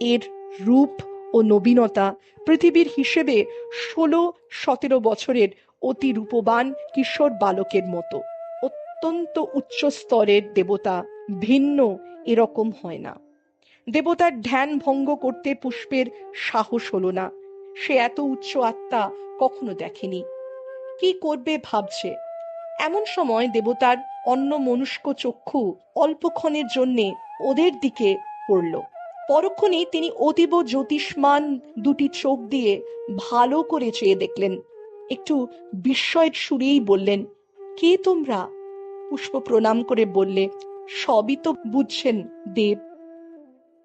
এর রূপ ও নবীনতা পৃথিবীর হিসেবে ষোলো সতেরো বছরের অতি রূপবান কিশোর বালকের মতো। অত্যন্ত উচ্চ স্তরের দেবতা ভিন্ন এরকম হয় না। দেবতার ধ্যান ভঙ্গ করতে পুষ্পের সাহস হলো না। সে এত উচ্চ আত্মা কখনো দেখেনি। কি করবে ভাবছে? এমন সময় দেবতার অন্য মনুষ্ক চক্ষু অল্পক্ষণের জন্যে ওদের দিকে পড়ল। পরক্ষণেই তিনি অতীব জ্যোতিষ্মান দুটি চোখ দিয়ে ভালো করে চেয়ে দেখলেন। একটু বিস্ময়ের সুরেই বললেন, কে তোমরা? পুষ্প প্রণাম করে বললে, সবই তো বুঝছেন, দেব।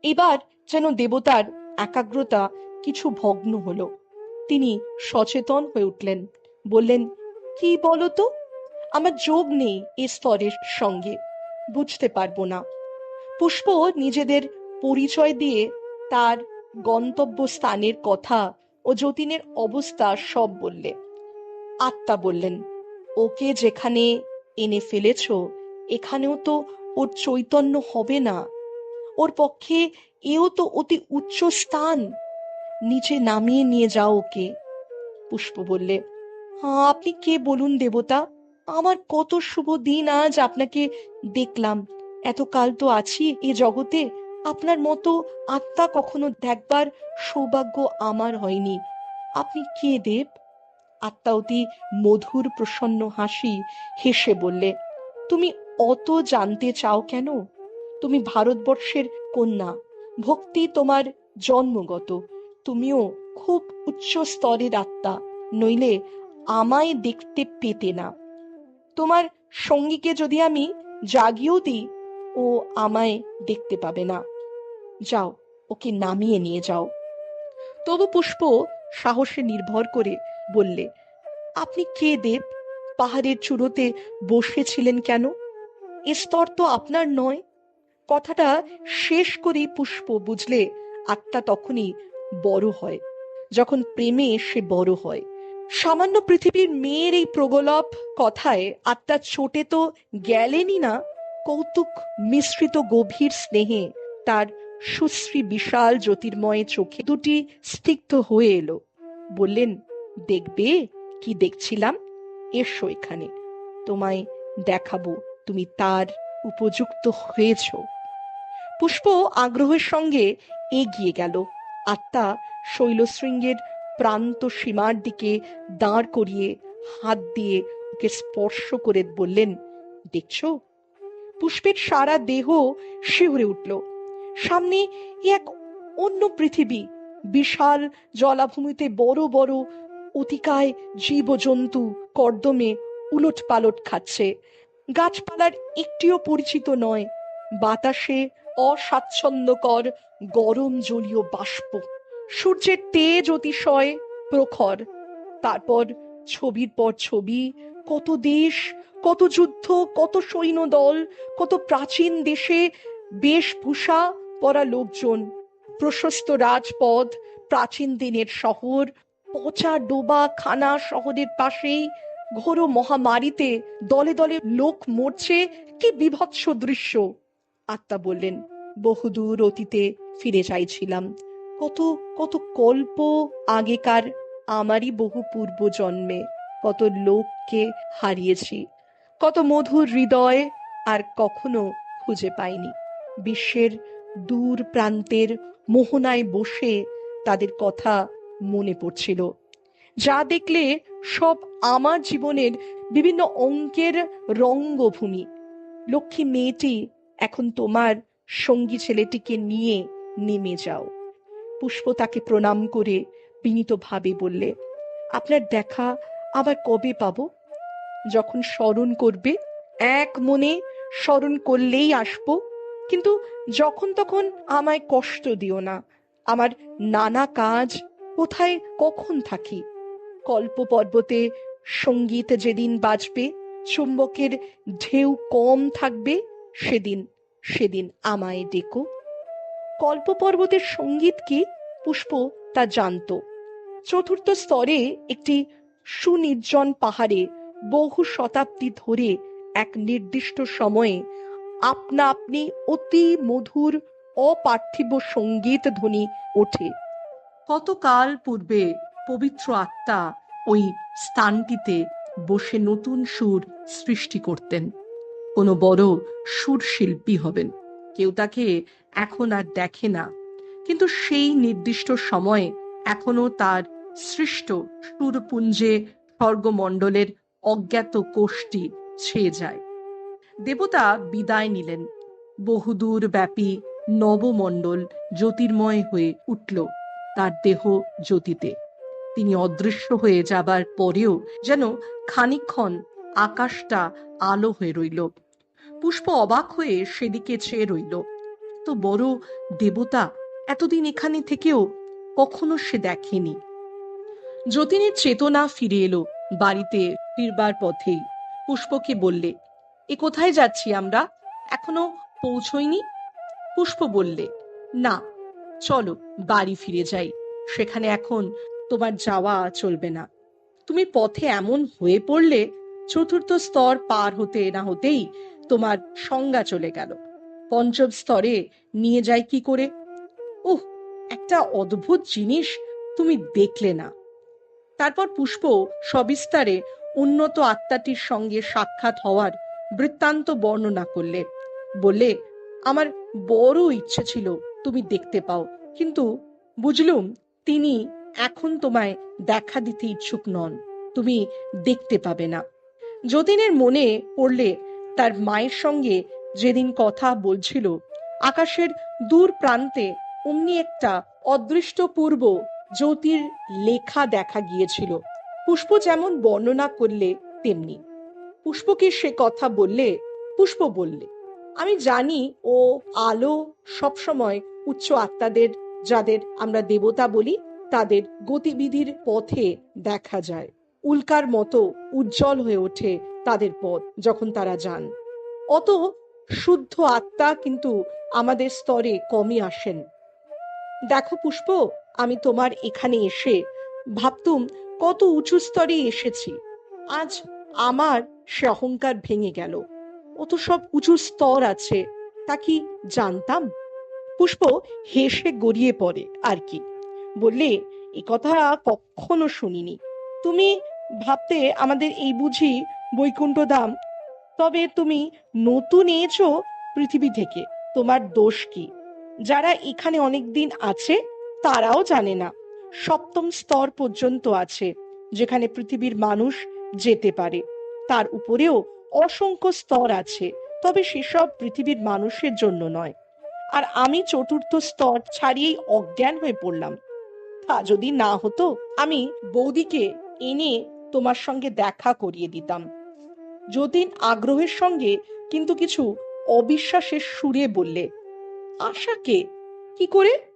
এবার যেন দেবতার একাগ্রতা কিছু ভগ্ন হলো। তিনি সচেতন হয়ে উঠলেন, বললেন, কি বলতো আমার যোগ নেই এ স্তরের সঙ্গে, বুঝতে পারব না। পুষ্প নিজেদের পরিচয় দিয়ে তার গন্তব্য স্থানের কথা ও যতীনের অবস্থা সব বললে। আত্মা বললেন, ওকে যেখানে এনে ফেলেছ, এখানেও তো ওর চৈতন্য হবে না। ওর পক্ষে এও তো অতি উচ্চ স্থান। নিচে নামিয়ে নিয়ে যাও ওকে। পুষ্প বললে হ্যাঁ আপনি কে বলুন দেবতা? আমার কত শুভ দিন আজ আপনাকে দেখলাম। এতকাল তো আছি এ জগতে। আপনার মতো আত্মা কখনো দেখবার সৌভাগ্য আমার হয়নি। আপনি কে দেব? আত্মা অতি মধুর প্রসন্ন হাসি হেসে বললে, তুমি অত জানতে চাও কেন? তুমি ভারতবর্ষের কন্যা। ভক্তি তোমার জন্মগত। তুমিও খুব উচ্চ স্তরের আত্মা, নইলে আমায় দেখতে পেতে না। তোমার সঙ্গীকে যদি আমি জাগিয়েও দিই, ও আমায় দেখতে পাবে না। যাও, ওকে নামিয়ে নিয়ে যাও। তবু পুষ্প সাহসে নির্ভর করে বললে, আপনি কে দেব? পাহাড়ের চূড়োতে বসেছিলেন কেন? এ স্তর তো আপনার নয়। কথাটা শেষ করেই পুষ্প বুঝলে আত্মা তখনই বড় হয়, যখন প্রেমে সে বড় হয়। সামান্য পৃথিবীর মেয়ের এই প্রগলভ কথায় আত্মা ছোটে তো গেলেনই না, কৌতুক মিশ্রিত গভীর স্নেহে তার সুশ্রী বিশাল জ্যোতির্ময় চোখে দুটি স্তিগ্ধ হয়ে এলো। বললেন, দেখবে? কি দেখছিলাম? এসো এখানে। তোমায় দেখাবো, তুমি তার উপযুক্ত হয়েছ পুষ্প আগ্রহের সঙ্গে এগিয়ে গেল। আত্মা শৈলশৃঙ্গের প্রান্ত সীমার দিকে দাঁড় করিয়ে হাত দিয়ে ওকে স্পর্শ করে বললেন, দেখছ? পুষ্পের সারা দেহ শিহরে উঠল। সামনে এক অন্য পৃথিবী, বিশাল জলাভূমিতে বড় বড় অতিকায় জীবজন্তু কর্দমে উলট পালট খাচ্ছে। গাছপালার একটিও পরিচিত নয়, বাতাসে অস্বাচ্ছন্দ্যকর গরম জলীয় বাষ্প। সূর্যের তেজ অতিশয় প্রখর। তারপর ছবির পর ছবি, কত দেশ, কত যুদ্ধ, কত সৈন্য দল কত প্রাচীন দেশে বেশভূষা পরা লোকজন প্রশস্ত রাজপথ, প্রাচীন দিনের শহর, পচা ডোবা খানা শহরের পাশেই ঘোর মহামারীতে দলে দলে লোক মরছে, কি বিভৎস দৃশ্য। আত্মা বললেন, বহুদূর অতীতে ফিরে চাইছিলাম। কত কত কল্প আগেকার আমারই বহু পূর্ব জন্মে কত লোককে হারিয়েছি, কত মধুর হৃদয় আর কখনো খুঁজে পাইনি। বিশ্বের দূর প্রান্তের মোহনায় বসে তাদের কথা মনে পড়ছিল। যা দেখলে সব আমার জীবনের বিভিন্ন অঙ্কের রঙ্গভূমি। লক্ষ্মী মেয়েটি, এখন তোমার সঙ্গী ছেলেটিকে নিয়ে নেমে যাও। পুষ্প তাকে প্রণাম করে বিনীতভাবে বললে, আপনার দেখা আবার কবে পাবো? যখন স্মরণ করবে, এক মনে স্মরণ করলেই আসব। কিন্তু যখন তখন আমায় কষ্ট দিও না। আমার নানা কাজ কোথায় কখন থাকি? কল্প পর্বতে সংগীত যেদিন বাজবে, চুম্বকের ঢেউ কম থাকবে, সেদিন সেদিন আমায় ডেকো। কল্প পর্বতের সংগীত কি? পুষ্প তা জানত। চতুর্থ স্তরে একটি সুনির্জন পাহাড়ে বহু শতাব্দী ধরে এক নির্দিষ্ট সময়ে আপনা আপনি অতি মধুর অপার্থিব সংগীত ধ্বনি ওঠে। কতকাল পূর্বে পবিত্র আত্মা ওই স্থানটিতে বসে নতুন সুর সৃষ্টি করতেন। কোনো বড় সুর শিল্পী হবেন। কেউ তাকে এখন আর দেখে না। কিন্তু সেই নির্দিষ্ট সময়ে এখনও তার সৃষ্ট সুরপুঞ্জে স্বর্গমণ্ডলের অজ্ঞাত কোষটি ছেয়ে যায়। দেবতা বিদায় নিলেন। বহুদূর ব্যাপী নবমণ্ডল জ্যোতির্ময় হয়ে উঠল তার দেহ জ্যোতিতে। তিনি অদৃশ্য হয়ে যাবার পরেও যেন খানিক্ষণ আকাশটা আলো হয়ে রইল। পুষ্প অবাক হয়ে সেদিকে চেয়ে রইল। তো বড় দেবতা, এতদিন এখানে থেকেও কখনো সে দেখেনি? যতীনের চেতনা ফিরে এলো বাড়িতে ফিরবার পথেই। পুষ্পকে বললে এ কোথায় যাচ্ছি আমরা? এখনও পৌঁছইনি? পুষ্প বললে, না, চলো বাড়ি ফিরে যাই। সেখানে এখন তোমার যাওয়া চলবে না। তুমি পথে এমন হয়ে পড়লে চতুর্থ স্তর পার হতে না হতেই তোমার সংজ্ঞা চলে গেল। পঞ্চম স্তরে নিয়ে যাই কি করে? উহ একটা অদ্ভুত জিনিস তুমি দেখলে না। তারপর পুষ্প সবিস্তারে উন্নত আত্মাটির সঙ্গে সাক্ষাৎ হওয়ার বৃত্তান্ত বর্ণনা করলে। বললে, আমার বড় ইচ্ছে ছিল, তুমি দেখতে পাও। কিন্তু বুঝলুম, তিনি এখন তোমায় দেখা দিতে ইচ্ছুক নন। তুমি দেখতে পাবে না। যতীনের মনে পড়লে তার মায়ের সঙ্গে যেদিন কথা বলছিল, আকাশের দূর প্রান্তে অমনি একটা অদৃষ্টপূর্ব জ্যোতির লেখা দেখা গিয়েছিল। পুষ্প যেমন বর্ণনা করলে, তেমনি। পুষ্পকে সে কথা বললে, পুষ্প বললে, আমি জানি ও আলো সবসময় উচ্চ আত্মাদের, যাদের আমরা দেবতা বলি, তাদের গতিবিধির পথে দেখা যায়। উল্কার মতো উজ্জ্বল হয়ে ওঠে তাদের পথ যখন তারা যান। অত শুদ্ধ আত্মা কিন্তু আমাদের স্তরে কমই আসেন। দেখো পুষ্প, আমি তোমার এখানে এসে ভাবতুম কত উঁচু স্তরে এসেছি। আজ আমার সে অহংকার ভেঙে গেল। ও তো সব উঁচু স্তর আছে, তা কি জানতাম? পুষ্প হেসে গড়িয়ে পড়ে আর কি। বললে, এ কথা কখনো শুনিনি। তুমি ভাবতে আমাদের এই বুঝি বৈকুণ্ঠ দাম তবে তুমি নতুন এসো পৃথিবী থেকে। তোমার দোষ কি? যারা এখানে অনেকদিন আছে, তারাও জানে না। সপ্তম স্তর পর্যন্ত আছে, যেখানে পৃথিবীর মানুষ যেতে পারে। তার উপরেও অসংখ্য স্তর আছে, তবে সেসব পৃথিবীর মানুষের জন্য নয়। আর আমি চতুর্থ স্তর ছাড়িয়েই অজ্ঞান হয়ে পড়লাম। তা যদি না হতো, আমি বৌদিকে এনে তোমার সঙ্গে দেখা করিয়ে দিতাম। যতীন আগ্রহের সঙ্গে কিন্তু কিছু অবিশ্বাসের সুরে বললে, আশাকে? কি করে?